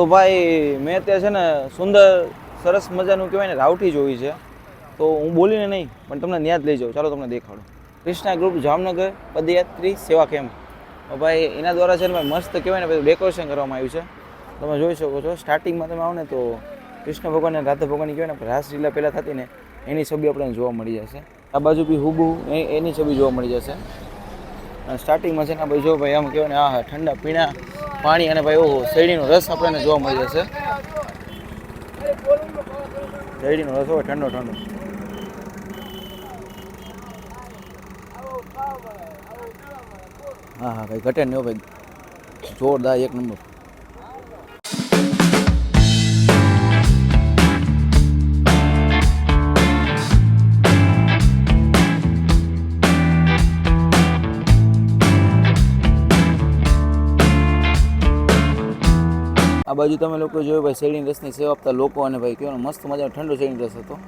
તો ભાઈ, મેં ત્યાં છે ને સુંદર, સરસ મજાનું કહેવાય ને, રાવઠી જોઈ છે. તો હું બોલીને નહીં, પણ તમને ન્યાદ લઈ જાઉં. ચાલો તમને દેખાડું. ક્રિષ્ના ગ્રુપ, જામનગર, પદયાત્રી સેવા કેમ્પ ભાઈ, એના દ્વારા છે ને મસ્ત કહેવાય ને, બધું ડેકોરેશન કરવામાં આવ્યું છે. તમે જોઈ શકો છો સ્ટાર્ટિંગમાં તમે આવો ને તો કૃષ્ણ ભગવાન અને રાધા ભગવાનની કહેવાય ને રાસલીલા પહેલાં થતી ને, એની છબી આપણને જોવા મળી જશે. આ બાજુ બી હુબુ એની છબી જોવા મળી જશે. સ્ટાર્ટિંગમાં છે ને ભાઈ જો ભાઈ, આમ કહેવાય ને, આ ઠંડા પીણા પાણી અને ભાઈ ઓહો, શેરડીનો રસ આપણને જોવા મળી જશે શેરડીનો રસ હોય ઠંડો ઠંડો. હા હા, ભાઈ ઘટે હો ભાઈ. જોરદાર એક નંબર. આ બાજુ તમે લોકો જોયું ભાઈ, શેરડી રસની સેવા આપતા લોકો અને ભાઈ કહેવાનું મસ્ત મજાનો ઠંડો શેરડી રસ હતો.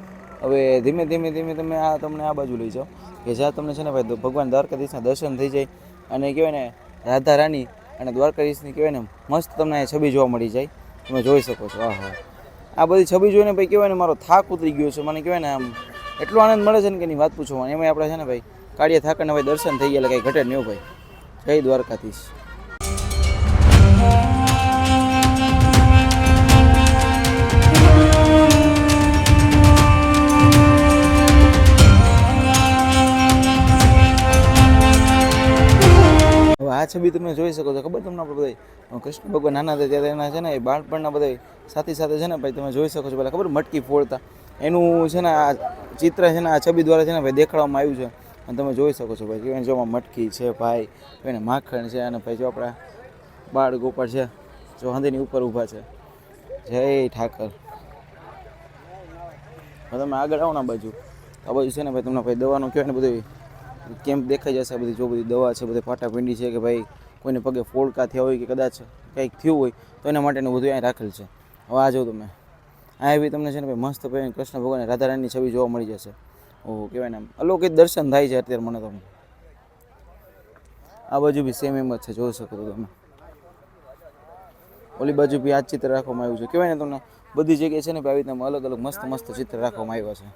હવે ધીમે ધીમે ધીમે તમે આ તમને આ બાજુ લઈ જાઓ, કે જ્યાં તમને છે ને ભાઈ ભગવાન દ્વારકાધીશના દર્શન થઈ જાય અને કહેવાય ને રાધા રાણી અને દ્વારકાધીશની કહેવાય ને મસ્ત તમને અહીંયા છબી જોવા મળી જાય. તમે જોઈ શકો છો. હા હા આ બધી છબી જોઈને ભાઈ કહેવાય ને મારો થાક ઉતરી ગયો છે. મને કહેવાય ને આમ એટલો આનંદ મળે છે ને કે એની વાત પૂછો એમાં આપણે છે ને ભાઈ કાળિયા થાકને ભાઈ દર્શન થઈ ગયા એટલે કંઈ ઘટે નહીં ભાઈ. જય દ્વારકાધીશ. આ છબી તમે જોઈ શકો છો. ખબર તમને આપણે બધા કૃષ્ણ ભગવાન નાના હતા ત્યારે એના છે ને એ બાળપણના બધા સાથે સાથે છે ને ભાઈ તમે જોઈ શકો છો પેલા, ખબર મટકી ફોડતા. એનું છે ને આ ચિત્ર છે ને આ છબી દ્વારા છે ને ભાઈ દેખાડવામાં આવ્યું છે. અને તમે જોઈ શકો છો ભાઈ એને જોમાં મટકી છે ભાઈ એને માખણ છે અને ભાઈ જો આપણા બાળ ગોપાળ છે, જો હાંધીની ઉપર ઊભા છે. જય ઠાકર. તમે આગળ આવો ને બાજુ. આ બાજુ છે ને ભાઈ તમને ભાઈ દવાનું કહેવાય ને બધું કેમ્પ દેખાઈ જશે બધી જો બધી દવા છે, બધી ફાટાપિંડી છે કે ભાઈ કોઈને પગે ફોડકા થયા હોય કે કદાચ કંઈક થયું હોય, તો એના માટેનું બધું અહીંયા રાખેલ છે. હવે આ જો તમે. આ બી તમને છે ને ભાઈ મસ્ત ભાઈ કૃષ્ણ ભગવાન રાધારાણીની છબી જોવા મળી જશે. ઓહો કહેવાય ને અલૌકિક દર્શન થાય છે અત્યારે મને તમને આ બાજુ બી સેમ એમ જ છે, જોઈ શકો છો તમે. ઓલી બાજુ બી આ ચિત્ર રાખવામાં આવ્યું છે. કહેવાય ને તમને, બધી જગ્યાએ છે ને આવી રીતના અલગ અલગ મસ્ત મસ્ત ચિત્ર રાખવામાં આવ્યા છે.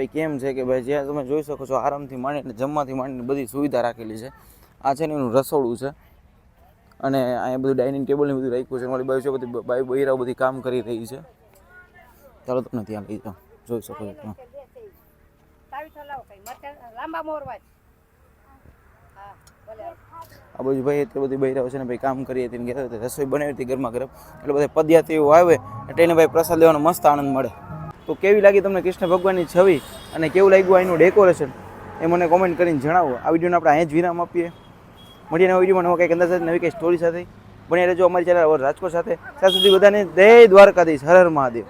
ભાઈ કેમ છે કે ભાઈ જ્યાં તમે જોઈ શકો છો આરામથી માંડીને જમવાથી માંડીને બધી સુવિધા રાખેલી છે. આ છે ને એનું રસોડું છે. અને અહીંયા બધું ડાઇનિંગ ટેબલ ને બધું રાખ્યું છે. મારી બાજુ છે બધી બાઈ બૈરાઓ બધી કામ કરી રહી છે. ચાલો તમને ત્યાં લઈ જાઓ જોઈ શકો છો આ બાજુ ભાઈ એટલી બધી બૈરાઓ છે ને ભાઈ કામ કરી હતી રસોઈ બનાવી હતી ઘરમાં ગરમ. એટલે બધા પદયાત્રીઓ આવે, એટલે એને ભાઈ પ્રસાદ લેવાનો મસ્ત આનંદ મળે. તો કેવી લાગી તમને કૃષ્ણ ભગવાનની છવિ અને કેવું લાગ્યું એનું ડેકોરેશન એ મને કોમેન્ટ કરીને જણાવો. આ વિડીયોને આપણે અહીંયા જ વિરામ આપીએ. મળીએ નવા વિડીયોમાં નવા કંઈક અંદાજ સાથે નવી કંઈ સ્ટોરી સાથે. બની રહેજો અમારી ચેનલ રાજકોટ સાથે. ત્યાં સુધી બધાને જય દ્વારકાધીશ. હર હર મહાદેવ.